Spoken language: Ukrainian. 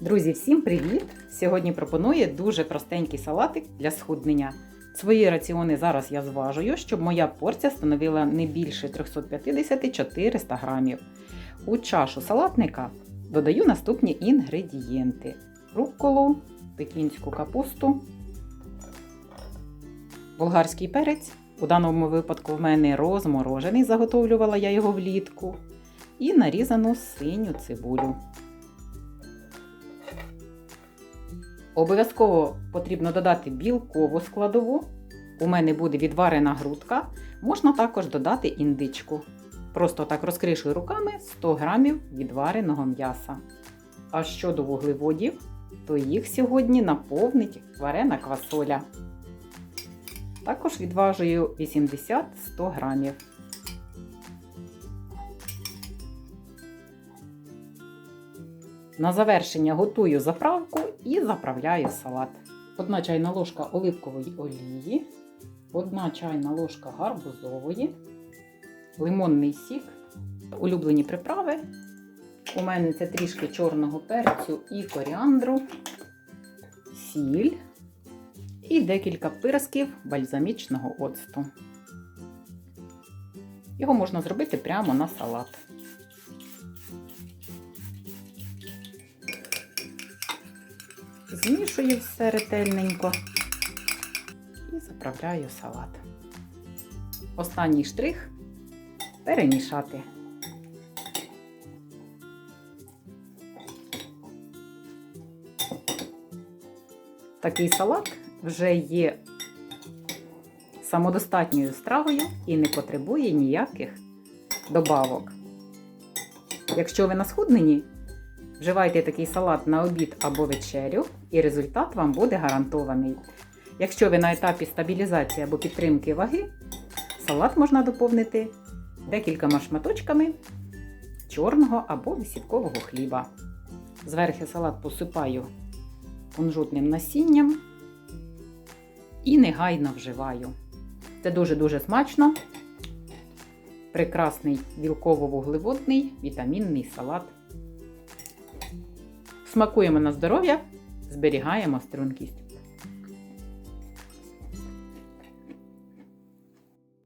Друзі, всім привіт! Сьогодні пропоную дуже простенький салатик для схуднення. Свої раціони зараз я зважую, щоб моя порція становила не більше 350-400 грамів. У чашу салатника додаю наступні інгредієнти: рукколу, пекінську капусту, болгарський перець. У даному випадку в мене розморожений, заготовлювала я його влітку, і нарізану синю цибулю. Обов'язково потрібно додати білкову складову. У мене буде відварена грудка. Можна також додати індичку. Просто так розкришую руками 100 грамів відвареного м'яса. А щодо вуглеводів, то їх сьогодні наповнить варена квасоля. Також відважую 80-100 грамів. На завершення готую заправку і заправляю салат. Одна чайна ложка оливкової олії, одна чайна ложка гарбузової, лимонний сік, улюблені приправи. У мене це трішки чорного перцю і коріандру, сіль і декілька пирсків бальзамічного оцту. Його можна зробити прямо на салат. Змішую все ретельненько і заправляю салат. Останній штрих перемішати. Такий салат вже є самодостатньою стравою і не потребує ніяких добавок. Якщо ви на схудненні, Вживайте такий салат на обід або вечерю, і результат вам буде гарантований. Якщо ви на етапі стабілізації або підтримки ваги, салат можна доповнити декількома шматочками чорного або висівкового хліба. Зверху салат посипаю кунжутним насінням і негайно вживаю. Це дуже-дуже смачно. Прекрасний білково-вуглеводний вітамінний салат. Смакуємо на здоров'я, зберігаємо стрункість.